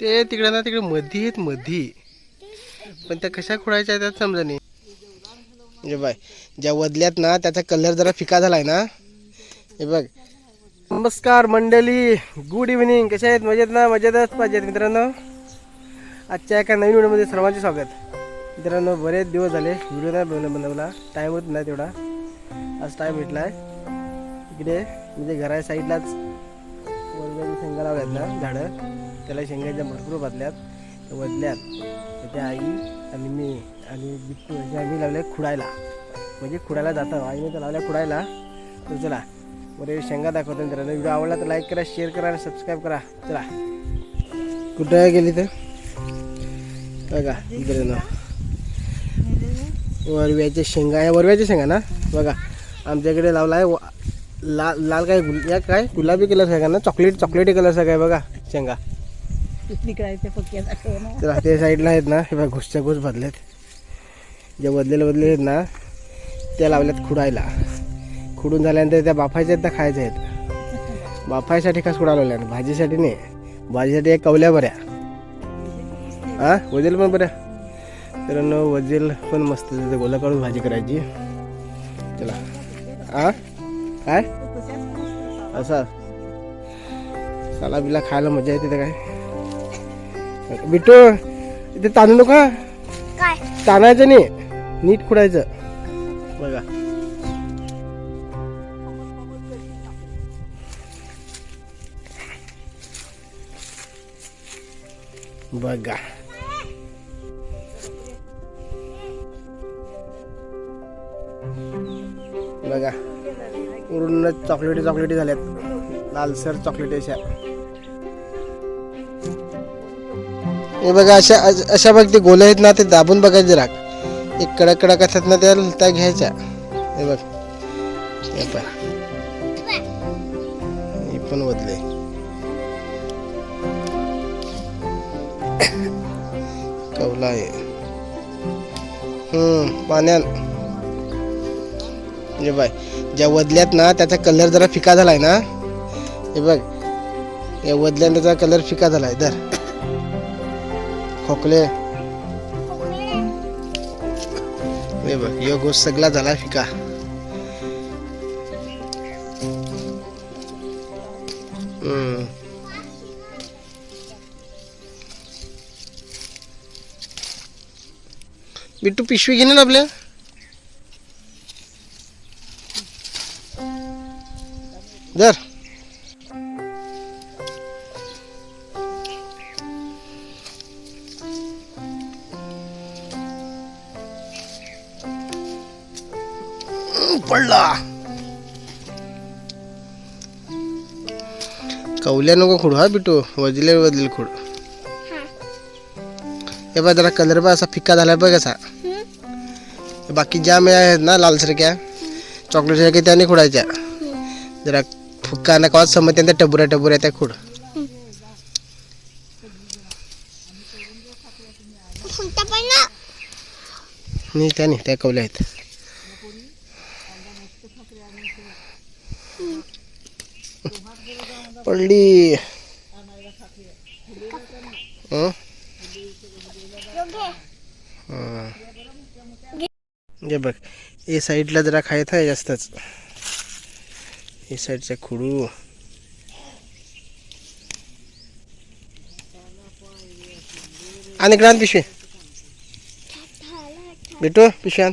ते तिकडे ना तिकडे मधी आहेत मधी. पण त्या कशा खोडायच्या त्यात समजा नाही. म्हणजे बाय ज्या वदल्यात ना त्याचा कलर जरा फिका झालाय ना. हे बघ. नमस्कार मंडळी गुड इव्हिनिंग कशा आहेत? मजेत ना? मजेतच पाहिजेत मित्रांनो. आजच्या एका नवीन व्हिडिओमध्ये सर्वांचे स्वागत. मित्रांनो बरेच दिवस झाले. व्हिडिओ नाही बनवला बनवला. टाईम होत नाही तेवढा. आज टाईम भेटला आहे इकडे म्हणजे घरा साईडलाच शेंगा लावल्यात ना झाडं. त्याला शेंगाच्या भरपूर बदल्यात वदल्यात. त्याच्या त्या आई आणि मी आणि बिट्टू असे आम्ही लावले खुडायला. म्हणजे खुडायला जातो. आईने तर लावल्या खुडायला. तर चला बरे शेंगा दाखवतो मित्रांनो व्हिडिओ आवडला तर लाईक करा शेअर करा आणि सबस्क्राईब करा. चला. कुठं गेली तर? बघा मित्रांनो वरव्याच्या शेंगा. या वरव्याच्या शेंगा ना? बघा आमच्याकडे लावला आहे लाल लाल काय गुल या काय? गुलाबी कलर आहे का ना? चॉकलेट चॉकलेटी कलर कलरचा काय बघा शेंगा. तर त्या साईडला आहेत ना हे बघा घुसच्या घुस बदलेत जे बदलेले बदले आहेत ना त्या लावल्यात खुडायला. खुडून झाल्यानंतर त्या बाफायच्या आहेत त्या खायच्या आहेत. बाफायसाठी खास खुडा लावल्या भाजीसाठी नाही भाजीसाठी एक कवल्या बऱ्या हा? वजेल पण बऱ्या. तर न वजेल पण मस्त तिथे गोला काढून भाजी करायची. चला. हा काय? असा. साला बिला खायला मजा येते काय? बिट्टू इथे तांदू नका काय? ताणायचं नाही नीट खुडायचं. बघा. बघा. बघा. पूर्ण चॉकलेटी चॉकलेटी झाल्यात. लालसर चॉकलेटी अशा. हे बघा अशा अशा बघ ते गोले आहेत ना ते दाबून बघायचे राग. एक कडक कडक असतात ना त्या त्या घ्यायच्या. हे बघ. हे पण पण बदले कवला आहे. हम्म पाण्यात हे बाय ज्या वदल्यात ना त्याचा कलर जरा फिका झालाय ना. हे बघ. या वदल्यानं त्याचा कलर फिका झालाय. दर खोकले। हे बघ यो गोष्ट सगळा झाला फिका. हम्म. बिट्टू पिशवी घेणे ना आपल्या. दर पडला. कवल्या नको खोड हा बिटू. वजले वजले खोड. हे. बघ जरा कलर बघ असा फिक्का झाला बघ असा. बाकी ज्या मी आहेत ना लालसारख्या चॉकलेट सारख्या त्याने खोडायच्या. जरा फुक्का ना कवा समज त्या टबुऱ्या टबुऱ्या त्या खोड. नाही त्या नाही त्या कवल्या आहेत. पडली. बघ ए साईडला जरा खायत आहे जास्तच. हे साईडचा खुडू. आणि आण पिशवी. भेटू पिशवी आण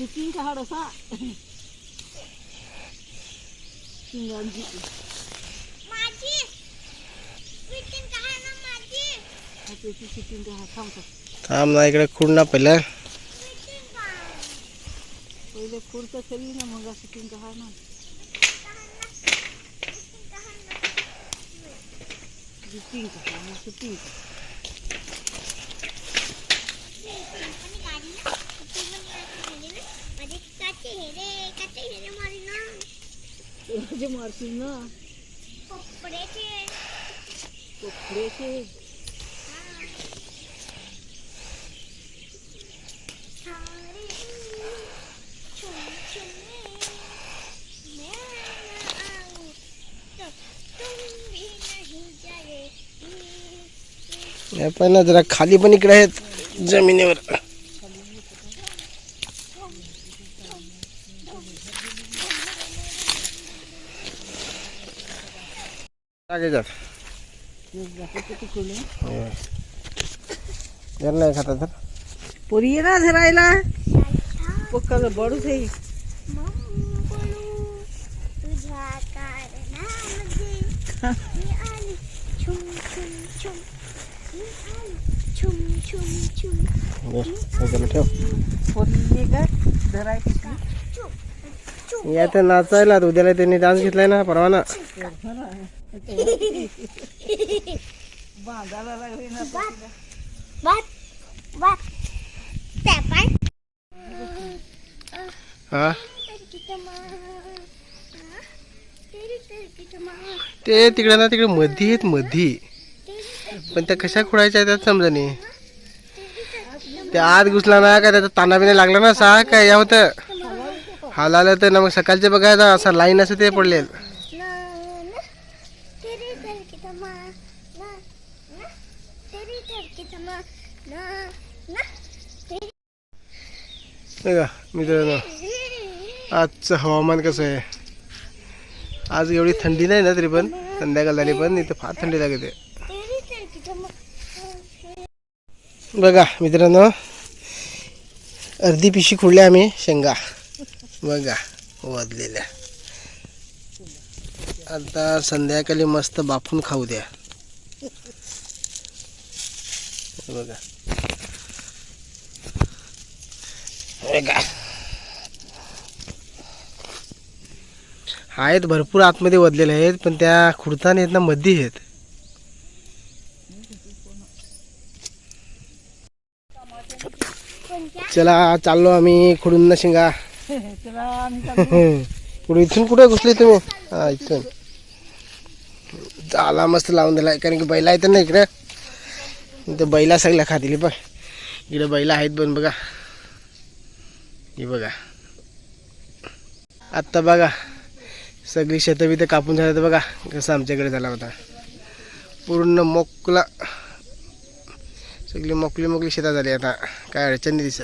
चिकिंगच्या हाड असा चिंगांची चिकिंग हाड थांबतो थांब ना इकडे खुड ना पहिले पहिले खुडचं खरी ना मग चिकिंग हाड ना चिकिंग हाड मग चिकिंग मारी ना जे मारशील ना कपड्याचे कपड्याचे हे पण ना जरा खाली पण इकडे आहेत जमिनीवर तिकडे जर नाही खाता तर. पोरी ये ना धरायला पक्काला बडूच आहे. ठेव. पोरी ये का धरायची. छुम छुम या तर नाचायला. उद्याला त्यांनी डान्स घेतलाय ना परवा ना. बांधायला लागली ना बात बात त्या पण. हा? तेरी तेरी ते तिकडे ना तिकडे मधी आहेत मधी. पण त्या कशा खोडायच्या त्यात समजा नाही ते आत घुसला ना का त्याचा ताना बिना लागला ना सा काय या होतं? हालालं तर ना मग सकाळचे बघायचं असं लाईन असं ते पडले तेरी दिल की तमा ना ना तेरी दिल की मित्रांनो आजचं हवामान कसं आहे? आज एवढी थंडी नाही ना तरी पण संध्याकाळ झाली पण इथं फार थंडी लागते. बघा मित्रांनो अर्धी पिशी खुडल्या आम्ही शेंगा. बघा वाजलेल्या आता संध्याकाळी मस्त बाफून खाऊ द्या. बघा. बघा आहेत भरपूर आतमध्ये वदलेले आहेत पण त्या खुडताना आहेत ना मध्ये आहेत. चला चाललो आम्ही खुडून ना शेंगा. पुढे इथून कुठे घुसले तुम्ही? हा इथून. जाला मस्त लावून दिला कारण की बैला येतं ना इकडे. तर बैला सगळ्या खातील बघ. इकडे बैला आहेत पण बघा. हे बघा. आत्ता बघा. सगळी शेतं बितं कापून झालं तर बघा. कसं आमच्याकडे झाला होता. पूर्ण मोकला सगळी मोकली मोकली शेतात झाली आता. काय अडचण नाही दिसत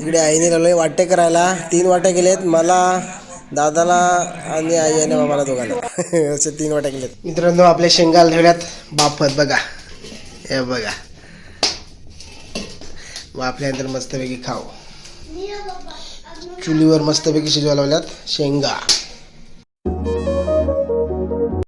इकडे आईने लावले वाटे करायला. तीन वाट्या केलेत. मला दादाला आणि आई आणि बाबाला दोघांना. असे तीन वाट्या केलेत. मित्रांनो आपल्या शेंगाला ठेवल्यात बाफत बघा. हे बघा. वाफल्यानंतर मस्तपैकी खाऊ. चुलीवर मस्तपैकी शिजवा लावल्यात शेंगा.